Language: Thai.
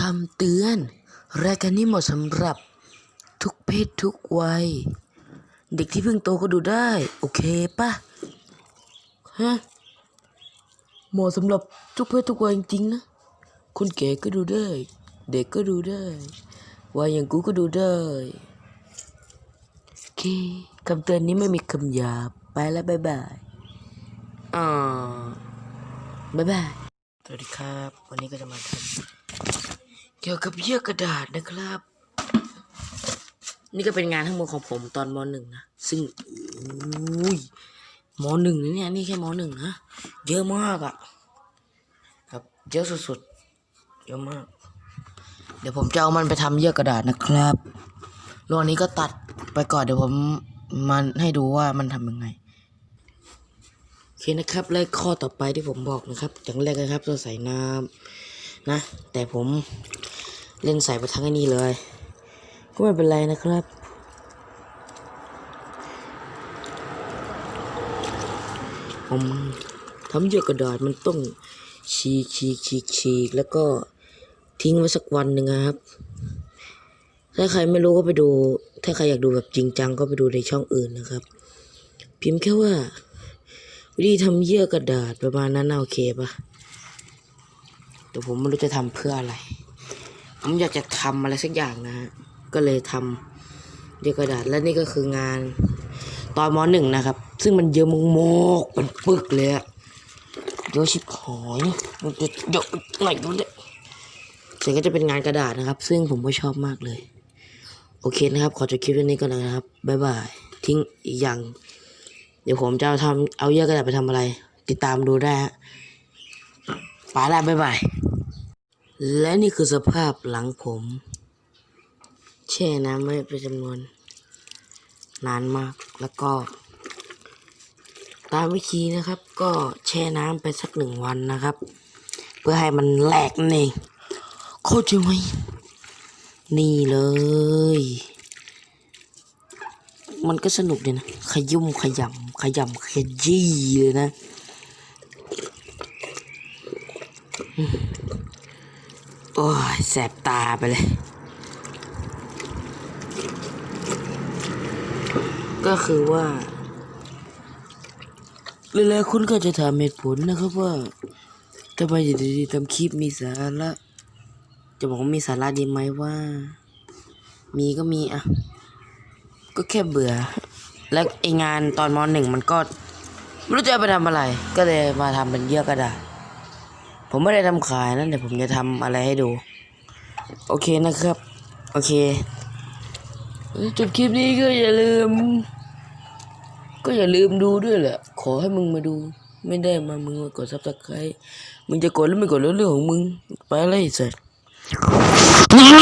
คำเตือน รายการนี้เหมาะสำหรับทุกเพศทุกวัย เด็กที่เพิ่งโตก็ดูได้ โอเคปะฮะเหมาะสำหรับทุกเพศทุกวัยจริงๆนะ คนแก่ก็ดูได้ เด็กก็ดูได้วัยอย่างกูก็ดูได้โอเคคำเตือนนี้ไม่มีคำหยาบไปแล้วบายบายอ่าบายบายสวัสดีครับ วันนี้ก็จะมาทำ กี่ยวกับเยื่อกระดาษนะครับ นี่ก็เป็นงานทั้งหมดของผมตอนมหนึ่งนะ ซึ่งอุ้ยมหนึ่งนะเนี่ยนี่แค่มหนึ่งนะ เยอะมากอะ่ะ ครับ เยอะสุดๆ เยอะมาก เดี๋ยวผมจะเอามันไปทำเยื่อกระดาษนะครับรอบนี้ก็ตัดไปก่อนเดี๋ยวผมมันให้ดูว่ามันทำยังไงโอเคนะครับและข้อต่อไปที่ผมบอกนะครับอย่างแรกนะครับเราใส่น้ำนะ แต่ผม เล่นใส่ไปทั้งอันนี้เลย ก็ไม่เป็นไรนะครับ ผมทำเยอะกระดาษมันต้องฉีกฉีกฉีกฉีกแล้วก็ทิ้งไว้สักวันหนึ่งนะครับ ถ้าใครไม่รู้ก็ไปดู ถ้าใครอยากดูแบบจริงจังก็ไปดูในช่องอื่นนะครับ พิมพ์แค่ว่า วิธีทำเยื่อกระดาษประมาณนั้นโอเคปะแต่ผมไม่รู้จะทำเพื่ออะไร ผมอยากจะทำอะไรสักอย่างนะฮะก็เลยทำเยื่อกระดาษและนี่ก็คืองานตอนมหนึ่งนะครับ ซึ่งมันเยอะมากเป็นปึกเลยอะเยอะชิบหายมันจะเยอะไหนดูเนี่ยเสร็จก็จะเป็นงานกระดาษนะครับ ซึ่งผมก็ชอบมากเลย โอเคนะครับ ขอจบคลิปเรื่องนี้ก่อนนะครับบ๊ายบายทิ้งอีกอย่าง เดี๋ยวผมจะเอาทำเอาเยื่อกระดาษไปทำอะไร ติดตามดูได้ฮะไปแล้วบ๊ายบาย และนี่คือสภาพหลังผม แช่น้ำไว้เป็นจำนวน นานมากแล้วก็ ตามวิธีนะครับ ก็แช่น้ำไปสักหนึ่งวันนะครับ เพื่อให้มันแหลกนั่นเองเข้าใจไหมนี่เลย มันก็สนุกดีนะ ขยุ่มขยำขยำขยี้เลยนะ โอ้ยแสบตาไปเลย ก็คือว่าหลายๆคนก็จะถามเหตุผลนะครับว่าทำไมอยู่ดีๆทำคลิปมีสาระ จะบอกว่ามีสาระดีไหมว่า มีก็มีอะ ก็แค่เบื่อ แล้วไองานตอนมหนึ่งมันก็ ไม่รู้จะไปทำอะไร ก็เลยมาทำเป็นเยื่อกระดาษ ผมไม่ได้ทำขายนะเดี๋ยวผมจะทำอะไรให้ดู โอเคนะครับ โอเคจบคลิปนี้ก็อย่าลืม ก็อย่าลืมดูด้วยแหละ ขอให้มึงมาดู ไม่ได้มามึงมากดซับสไครต์มึงจะกดหรือไม่กดแล้วเรื่องของมึง ไปเลยเสร็จ